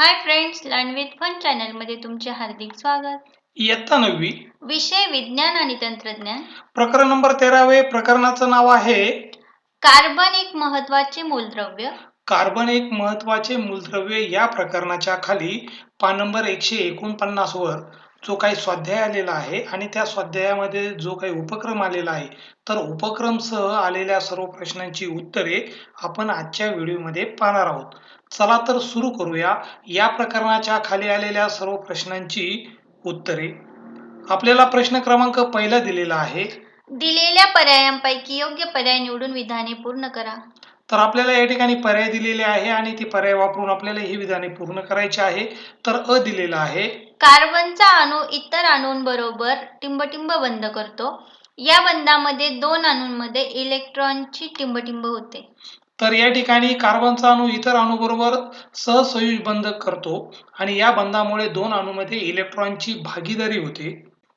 Hi friends learn with fun चॅनलमध्ये तुमचे हार्दिक स्वागत. इयत्ता नववी. विषय विज्ञान आणि तंत्रज्ञान. प्रकरण नंबर तेरावे प्रकरणाचं नाव आहे कार्बन एक महत्त्वाचे मूलद्रव्य. कार्बन एक महत्त्वाचे मूलद्रव्य या प्रकरणाच्या खाली पान नंबर एकशे एकोणपन्नास वर जो काही स्वाध्याय आलेला आहे आणि त्या स्वाध्यायामध्ये जो काही उपक्रम आलेला आहे तर उपक्रमसह आलेल्या सर्व प्रश्नांची उत्तरे आपण आजच्या व्हिडिओमध्ये पाहणार आहोत. चला तर सुरू करूया. या प्रकरणाच्या खाली आलेल्या सर्व प्रश्नांची उत्तरे. आपल्याला प्रश्न क्रमांक पहिला दिलेला आहे. दिलेल्या पर्यायांपैकी योग्य पर्याय निवडून विधाने पूर्ण करा. तर आपल्याला या ठिकाणी पर्याय दिलेले आहे आणि ती पर्याय वापरून आपल्याला ही विधाने पूर्ण करायची आहे. तर अ दिलेला आहे. कार्बनचा अणू इतर अणूंबरोबर टिंबटिंब बंद करतो. या बंधामध्ये दोन अणूंमध्ये इलेक्ट्रॉनची टिंबटिंब होते. तर या ठिकाणी कार्बनचा अणू इतर अणूबरोबर सहसंयुज बंध करतो आणि या बंधामुळे दोन अणूमध्ये इलेक्ट्रॉनची भागीदारी होते.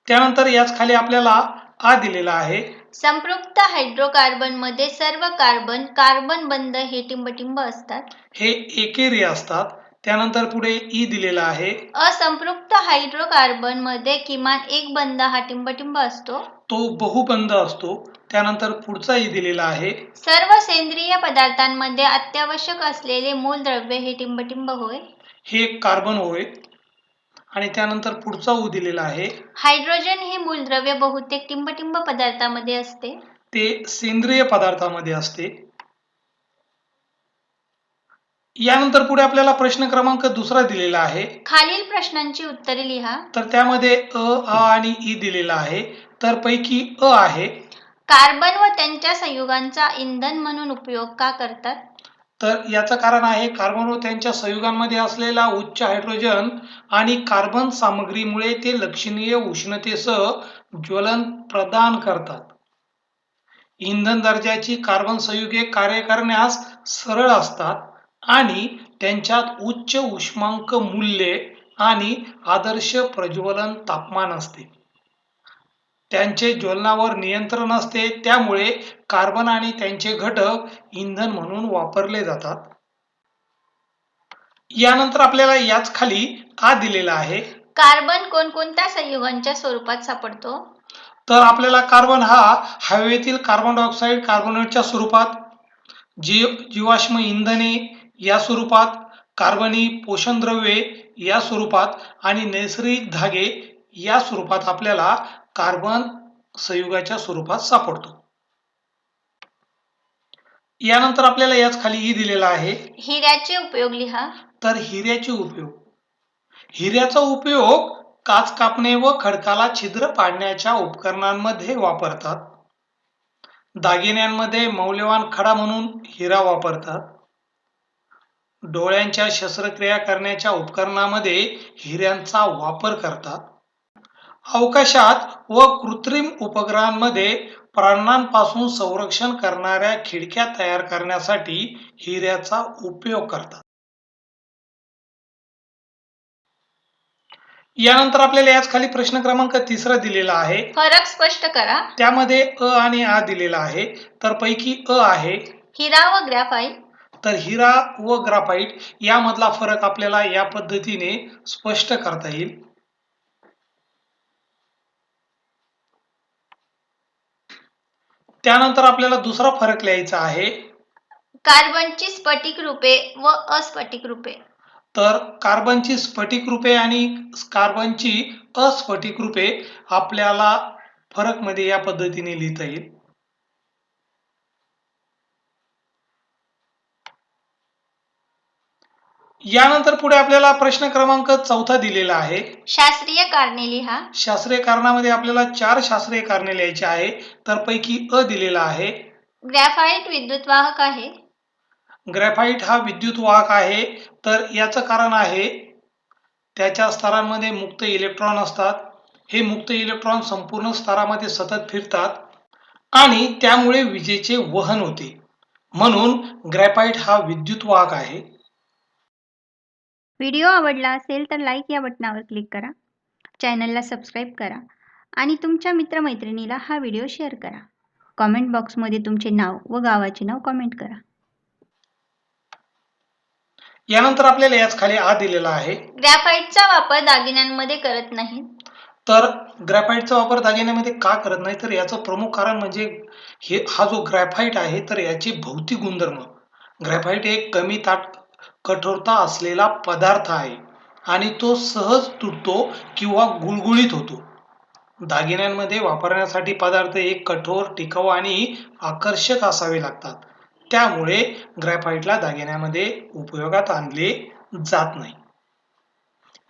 त्यानंतर याच खाली आपल्याला आ दिलेला आहे. संपृक्त हायड्रोकार्बनमध्ये सर्व कार्बन कार्बन बंध हे टिंबटिंब असतात. हे एकेरी असतात. त्यानंतर पुढे ई दिलेला आहे. असंपृक्त हायड्रोकार्बनमध्ये किमान एक बंध हा टिंबटिंब असतो. तो बहुबंध असतो. त्यानंतर पुढचा ई दिलेला आहे. सर्व सेंद्रिय पदार्थांमध्ये अत्यावश्यक असलेले मूलद्रव्य हे टिंबटिंब होय. हे कार्बन होय. आणि त्यानंतर पुढचा ऊ दिलेला आहे. हायड्रोजन हे मूलद्रव्य बहुतेक टिंबटिंब पदार्थामध्ये असते. ते सेंद्रिय पदार्थामध्ये असते. यानंतर पुढे आपल्याला प्रश्न क्रमांक दुसरा दिलेला आहे. खालील प्रश्नांची उत्तरे लिहा. तर त्यामध्ये अ आ आणि ई दिलेला आहे. तर पैकी अ आहे. कार्बन व त्यांच्या संयुगांचा इंधन म्हणून उपयोग का करतात? तर याचं कारण आहे कार्बन व त्यांच्या संयुगांमध्ये असलेला उच्च हायड्रोजन आणि कार्बन सामग्रीमुळे ते लक्षणीय उष्णतेसह ज्वलन प्रदान करतात. इंधन दर्जाची कार्बन संयुगे कार्य करण्यास सरळ असतात आणि त्यांच्यात उच्च उष्मांक मूल्ये आणि आदर्श प्रज्वलन तापमान असते. त्यांचे ज्वलनावर नियंत्रण असते त्यामुळे कार्बन आणि त्यांचे घटक इंधन म्हणून वापरले जातात. यानंतर आपल्याला याच खाली आ दिलेला आहे. कार्बन कोणकोणत्या संयुगांच्या स्वरूपात सापडतो? तर आपल्याला कार्बन हा हवेतील कार्बन डायऑक्साईड कार्बोनेटच्या स्वरूपात जी जीवाश्म इंधने या स्वरूपात कार्बनी पोषणद्रव्ये या स्वरूपात आणि नैसर्गिक धागे या स्वरूपात आपल्याला कार्बन संयुगाच्या स्वरूपात सापडतो. यानंतर आपल्याला याच खाली ई दिलेला आहे. हिऱ्याचे उपयोग लिहा. तर हिऱ्याचे उपयोग. हिऱ्याचा उपयोग काच कापणे व खडकाला छिद्र पाडण्याच्या उपकरणांमध्ये वापरतात. दागिन्यांमध्ये मौल्यवान खडा म्हणून हिरा वापरतात. डोळ्यांच्या शस्त्रक्रिया करण्याच्या उपकरणामध्ये हिऱ्यांचा वापर करतात. अवकाशात व कृत्रिम उपग्रहांमध्ये प्राण्यांपासून संरक्षण करणाऱ्या खिडक्या तयार करण्यासाठी हिऱ्याचा उपयोग करतात. यानंतर आपल्याला याच खाली प्रश्न क्रमांक तिसरा दिलेला आहे. फरक स्पष्ट करा. त्यामध्ये अ आणि आ दिलेला आहे. तर पैकी अ आहे. हिरा व ग्रॅफाईट तर हिरा व ग्राफाईट यामधला फरक आपल्याला या पद्धतीने स्पष्ट करता येईल. त्यानंतर आपल्याला दुसरा फरक लिहायचा आहे. कार्बनची स्फटिक रूपे व अस्फटिक रूपे. तर कार्बनची स्फटिक रूपे आणि कार्बनची अस्फटिक रूपे आपल्याला फरकमध्ये या पद्धतीने लिहिता येईल. यानंतर पुढे आपल्याला प्रश्न क्रमांक चौथा दिलेला आहे. शास्त्रीय कारणे लिहा. शास्त्रीय कारणामध्ये आपल्याला चार शास्त्रीय कारणे लिहायची आहे. तर पैकी अ दिलेला आहे. ग्रॅफाईट विद्युत वाहक आहे. ग्रॅफाईट हा विद्युत वाहक आहे. तर याचं कारण आहे त्याच्या स्तरांमध्ये मुक्त इलेक्ट्रॉन असतात. हे मुक्त इलेक्ट्रॉन संपूर्ण स्तरामध्ये सतत फिरतात आणि त्यामुळे विजेचे वहन होते. म्हणून ग्रॅफाईट हा विद्युत वाहक आहे. व्हिडिओ आवडला असेल तर लाईक या बटनावर क्लिक करा. चॅनलला सबस्क्राईब करा आणि तुमच्या मित्रमैत्रिणीला हा व्हिडिओ शेअर करा. कॉमेंट बॉक्समध्ये तुमचे नाव व गावाचे नाव कॉमेंट करा. यानंतर आपल्याला याच खाली आ दिलेला आहे. ग्रॅफाइटचा वापर दागिन्यांमध्ये करत नाही. तर ग्रॅफाईटचा वापर दागिन्यामध्ये का करत नाही? तर याचं प्रमुख कारण म्हणजे हे हा जो ग्रॅफाईट आहे तर याचे भौतिक गुणधर्म. ग्रॅफाईट एक कमी ताट कठोरता असलेला पदार्थ आहे आणि तो सहज तुटतो किंवा गुळगुळीत होतो. दागिन्यांमध्ये वापरण्यासाठी पदार्थ एक कठोर टिकाऊ आणि आकर्षक असावे लागतात. त्यामुळे ग्रॅफाईटला दागिन्यामध्ये उपयोगात आणले जात नाही.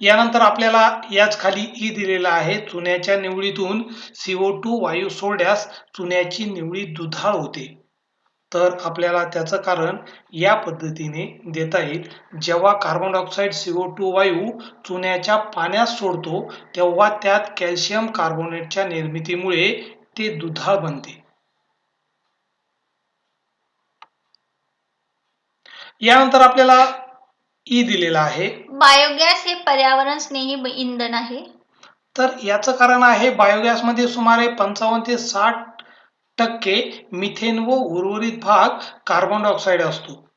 यानंतर आपल्याला याच खाली ई दिलेला आहे. चुन्याच्या निवडीतून सीओ टू वायू सोडल्यास चुन्याची निवडी दुधाळ होते. तर आपल्याला त्याचं कारण या पद्धतीने देता येईल. जेव्हा कार्बन डायऑक्साईड सीओ टू वायू चुन्याच्या पाण्यात सोडतो तेव्हा त्यात कॅल्शियम कार्बोनेटच्या निर्मितीमुळे ते दुधाळ बनते. यानंतर आपल्याला ई दिलेला आहे. बायोगॅस हे पर्यावरण स्नेही इंधन आहे. तर याचं कारण आहे बायोगॅसमध्ये सुमारे पंचावन्न ते साठ टक्के मिथेन व उर्वरित भाग कार्बन डायऑक्साईड असतो.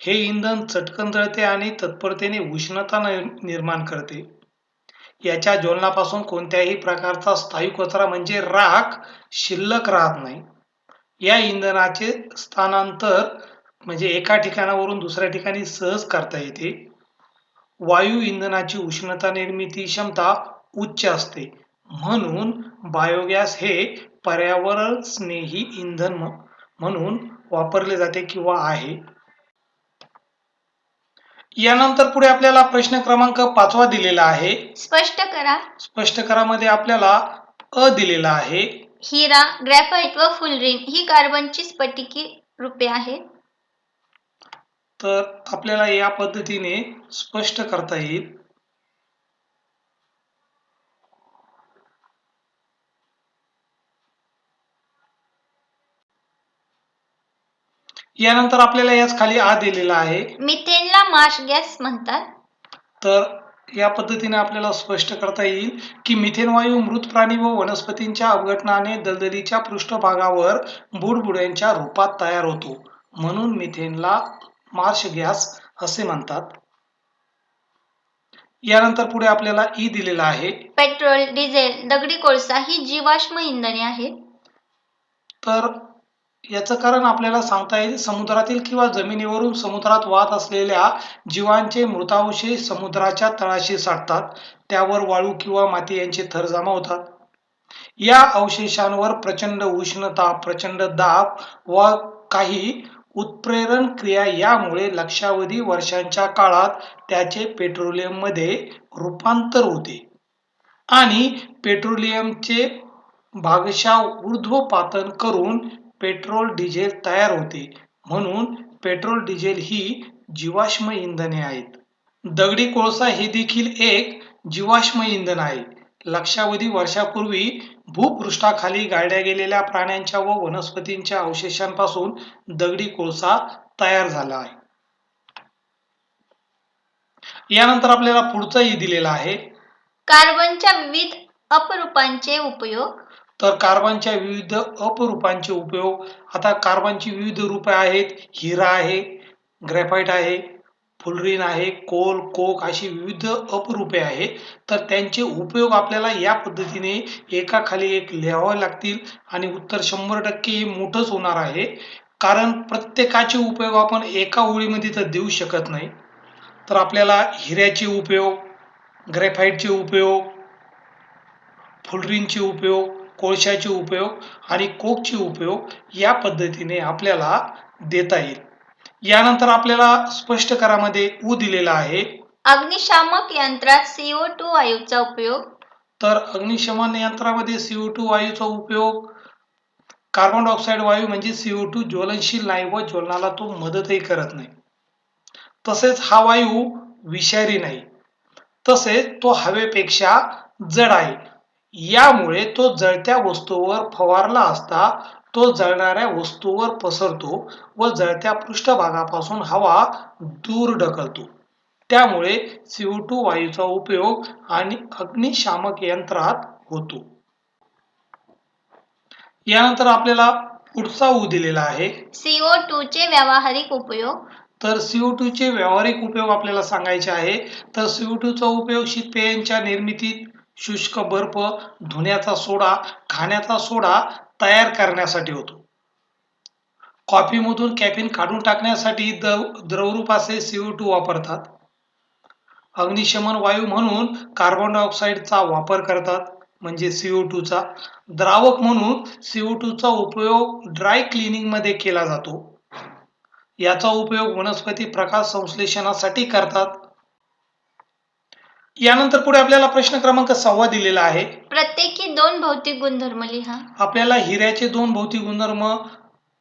हे इंधन चटकन जळते आणि तत्परतेने उष्णता निर्माण करते. याच्या ज्वलनापासून कोणत्याही प्रकारचा स्थायू कचरा म्हणजे राख शिल्लक राहत नाही. या इंधनाचे स्थानांतर म्हणजे एका ठिकाणावरून दुसऱ्या ठिकाणी सहज करता येते. वायू इंधनाची उष्णता निर्मिती क्षमता उच्च असते. म्हणून बायोगॅस हे पर्यावरण स्नेही इंधन म्हणून वापरले जाते किंवा आहे. यानंतर पुढे आपल्याला प्रश्न क्रमांक पाचवा दिलेला आहे. स्पष्ट करा. स्पष्टकरामध्ये आपल्याला अ दिलेला आहे. हिरा ग्रॅफाइट व फुलरिन ही कार्बनची स्फटिकी रूपे आहेत. तर आपल्याला या पद्धतीने स्पष्ट करता येईल. यानंतर आपल्याला याच खाली आ दिलेला आहे. मिथेनला मार्श गॅस म्हणतात. तर या पद्धतीने आपल्याला स्पष्ट करता येईल की मिथेन वायू मृत प्राणी व वनस्पतींच्या अपघटनाने दलदलीच्या पृष्ठभागावर बुडबुड्यांच्या रूपात तयार होतो. म्हणून मिथेनला मार्श गॅस असे म्हणतात. यानंतर पुढे आपल्याला ई दिलेला आहे. पेट्रोल डिझेल दगडी कोळसा ही जीवाश्म इंधने आहेत. तर याचं कारण आपल्याला सांगता येईल समुद्रातील किंवा जमिनीवरून समुद्रात वाहत असलेल्या जीवांचे मृतावशेष समुद्राच्या तळाशी साठतात. त्यावर वाळू किंवा माती यांचे थर जमा होतात. या अवशेषांवर प्रचंड उष्णता प्रचंड दाब व काही उत्प्रेरण क्रिया यामुळे लक्षावधी वर्षांच्या काळात त्याचे पेट्रोलियममध्ये रूपांतर होते. आणि पेट्रोलियमचे भागशा ऊर्ध्वपातन करून पेट्रोल डिझेल तयार होते. म्हणून पेट्रोल डिझेल ही जीवाश्म इंधने आहेत. दगडी कोळसा हे देखील एक जीवाश्म इंधन आहे. लक्षावधी वर्षापूर्वी भूपृष्ठाखाली गाडल्या गेलेल्या प्राण्यांच्या व वनस्पतींच्या अवशेषांपासून दगडी कोळसा तयार झाला आहे. यानंतर आपल्याला पुढचाही दिलेला आहे. कार्बनच्या विविध अपरूपांचे उपयोग तर कार्बनच्या विविध अपरूपांचे उपयोग. आता कार्बनची विविध रूपे आहेत. हिरा आहे ग्रॅफाइट आहे फुलरीन आहे कोल कोक अशी विविध अपरूपे आहेत. तर त्यांचे उपयोग आपल्याला या पद्धतीने एकाखाली एक लिहावे लागतील आणि उत्तर शंभर टक्के हे मोठंच होणार आहे. कारण प्रत्येकाचे उपयोग आपण एका ओळीमध्ये तर देऊ शकत नाही. तर आपल्याला हिऱ्याचे उपयोग ग्रॅफाइटचे उपयोग फुलरींचे उपयोग कोळशाचे उपयोग आणि कोकचे उपयोग या पद्धतीने आपल्याला देता येईल. यानंतर आपल्याला स्पष्टकरामध्ये ऊ दिलेला आहे. अग्निशामक यंत्रात सीओ टू वायूचा उपयोग. तर अग्निशमन यंत्रामध्ये सीओ टू वायूचा उपयोग. कार्बन डायऑक्साईड वायू म्हणजे सीओ टू ज्वलनशील नाही व ज्वलनाला तो मदतही करत नाही. तसेच हा वायू विषारी नाही. तसेच तो हवेपेक्षा जड आहे. यामुळे तो जळत्या वस्तूवर फवारला असता तो जळणाऱ्या वस्तूवर पसरतो व जळत्या पृष्ठभागापासून हवा दूर ढकलतो. त्यामुळे सीओ टू वायूचा उपयोग आणि अग्निशामक यंत्रात होतो. यानंतर आपल्याला पुढचा ऊ दिलेला आहे. सीओ टू चे व्यावहारिक उपयोग. तर सीओ चे व्यावहारिक उपयोग आपल्याला सांगायचे आहे. तर सीओ चा उपयोग शीतपेयांच्या निर्मितीत शुष्क बर्फ धुण्याचा सोडा खाण्याचा सोडा तयार करण्यासाठी होतो. कॉफीमधून कॅफिन काढून टाकण्यासाठी द्रव द्रवरूप असे सीओ वापरतात. अग्निशमन वायू म्हणून कार्बन डायऑक्साईडचा वापर करतात म्हणजे सीओ चा. द्रावक म्हणून सीओ चा उपयोग ड्राय क्लिनिंगमध्ये केला जातो. याचा उपयोग वनस्पती प्रकाश संश्लेषणासाठी करतात. यानंतर पुढे आपल्याला प्रश्न क्रमांक सव्वा दिलेला आहे. प्रत्येकी दोन भौतिक गुणधर्म लिहा. आपल्याला हिऱ्याचे दोन भौतिक गुणधर्म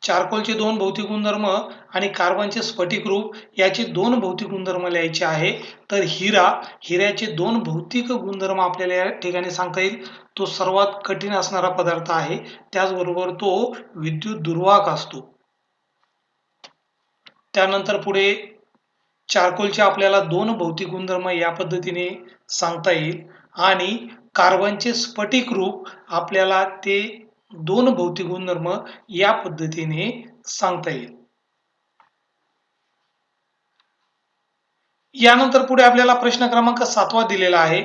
चारकोलचे दोन भौतिक गुणधर्म आणि कार्बनचे स्फटिक रूप याचे दोन भौतिक गुणधर्म लिहायचे आहे. तर हिरा हिऱ्याचे दोन भौतिक गुणधर्म आपल्याला या ठिकाणी सांगता येईल. तो सर्वात कठीण असणारा पदार्थ आहे. त्याचबरोबर तो विद्युत दुर्वाहक असतो. त्यानंतर पुढे चारकोलचे आपल्याला दोन भौतिक गुणधर्म या पद्धतीने सांगता येईल. आणि कार्बनचे स्फटिक रूप आपल्याला ते दोन भौतिक गुणधर्म या पद्धतीने सांगता येईल. यानंतर पुढे आपल्याला प्रश्न क्रमांक सातवा दिलेला आहे.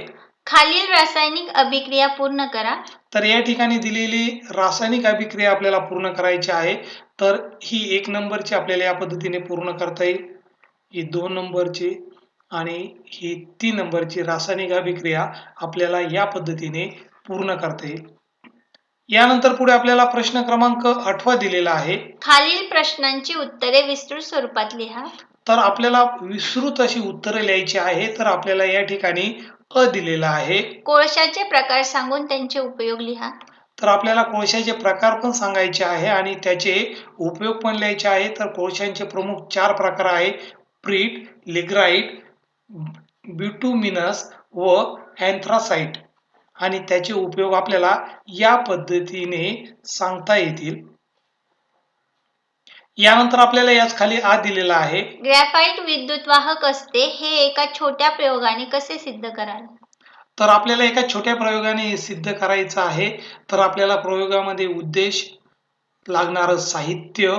खालील रासायनिक अभिक्रिया पूर्ण करा. तर या ठिकाणी दिलेली रासायनिक अभिक्रिया आपल्याला पूर्ण करायची आहे. तर ही एक नंबरची आपल्याला या पद्धतीने पूर्ण करता येईल. ही दोन नंबरची आणि ही तीन नंबरची रासायनिक अभिक्रिया आपल्याला या पद्धतीने पूर्ण करता येईल. यानंतर पुढे आपल्याला प्रश्न क्रमांक आठवा दिलेला आहे. खालील प्रश्नांची उत्तरे विस्तृत स्वरूपात लिहा. तर आपल्याला विस्तृत अशी उत्तरे लिहायची आहे तर आपल्याला या ठिकाणी अ दिलेला आहे. कोळशाचे प्रकार सांगून त्यांचे उपयोग लिहा. तर आपल्याला कोळशाचे प्रकार पण सांगायचे आहे आणि त्याचे उपयोग पण लिहायचे आहे. तर कोळशांचे प्रमुख चार प्रकार आहे. प्रीट लिग्राईट ब्युटुमिनस व अँथ्रासाइट. आणि त्याचे उपयोग आपल्याला या पद्धतीने सांगता येतील. यानंतर आपल्याला याच खाली आ दिलेला आहे. ग्रॅफाइट विद्युतवाहक असते हे एका छोट्या प्रयोगाने कसे सिद्ध कराल? तर आपल्याला एका छोट्या प्रयोगाने सिद्ध करायचं आहे. तर आपल्याला प्रयोगामध्ये उद्देश लागणारं साहित्य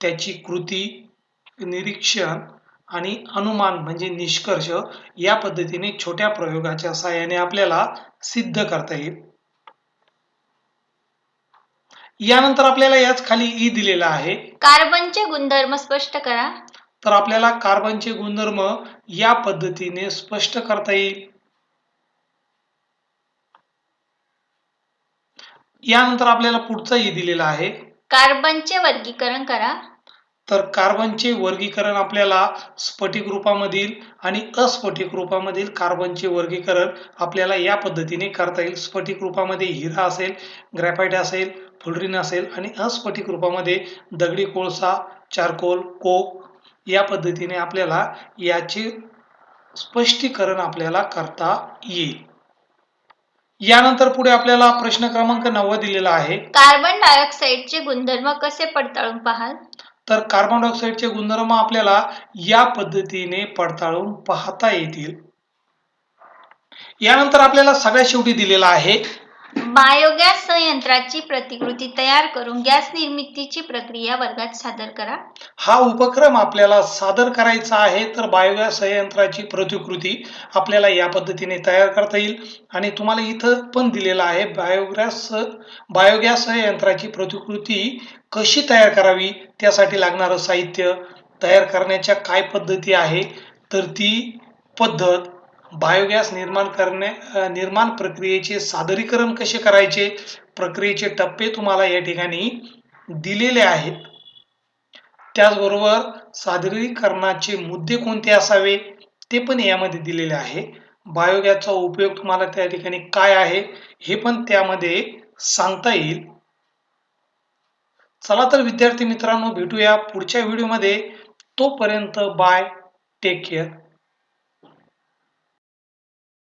त्याची कृती निरीक्षण आणि अनुमान म्हणजे निष्कर्ष या पद्धतीने छोट्या प्रयोगाच्या सहाय्याने आपल्याला सिद्ध करता येईल. यानंतर आपल्याला याच खाली ई दिलेला आहे. कार्बनचे गुणधर्म स्पष्ट करा. तर आपल्याला कार्बनचे गुणधर्म या पद्धतीने स्पष्ट करता येईल. यानंतर आपल्याला पुढचा ई दिलेला आहे. कार्बनचे वर्गीकरण करा. तर कार्बनचे वर्गीकरण आपल्याला स्फटिक रूपामधील आणि अस्फटिक रूपामधील कार्बनचे वर्गीकरण आपल्याला या पद्धतीने करता येईल. स्फटिक रूपामध्ये हिरा असेल ग्रॅफाईट असेल फुलरीन असेल आणि अस्फटिक रूपामध्ये दगडी कोळसा चारकोल कोक या पद्धतीने आपल्याला याचे स्पष्टीकरण आपल्याला करता येईल. यानंतर पुढे आपल्याला प्रश्न क्रमांक नव्वद दिलेला आहे. कार्बन डायऑक्साईडचे गुणधर्म कसे पडताळून पाहाल? तर कार्बन डायऑक्साईडचे गुणधर्म आपल्याला या पद्धतीने पडताळून पाहता येतील. यानंतर आपल्याला सगळ्यात शेवटी दिलेला आहे बायोगॅस संयंत्राची प्रतिकृती तयार करून गॅस निर्मितीची प्रक्रिया वर्गात सादर करा. हा उपक्रम आपल्याला सादर करायचा आहे तर बायोगॅस संयंत्राची प्रतिकृती आपल्याला या पद्धतीने तयार करता येईल. आणि तुम्हाला इथं पण दिलेला आहे बायोगॅस बायोगॅस यंत्राची प्रतिकृती कशी तयार करावी त्यासाठी लागणारं साहित्य तयार करण्याच्या काय पद्धती आहे तर ती पद्धत बायोगॅस निर्माण करणे निर्माण प्रक्रियेचे सादरीकरण कसे करायचे? प्रक्रियेचे टप्पे तुम्हाला या ठिकाणी दिलेले आहेत. त्याचबरोबर सादरीकरणाचे मुद्दे कोणते असावे? ते पण यामध्ये दिलेले आहे. बायोगॅसचा उपयोग तुम्हाला त्या ठिकाणी काय आहे? हे पण त्यामध्ये सांगता येईल. चला तर विद्यार्थी मित्रांनो भेटूया पुढच्या व्हिडिओमध्ये. तोपर्यंत बाय टेक केअर.